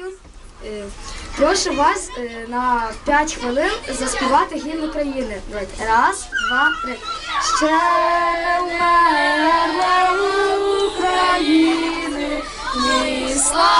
вітаю. Е, Прошу вас е, на 5 хвилин заспівати гімн України. Раз, два, три. Ще не України, ні слава,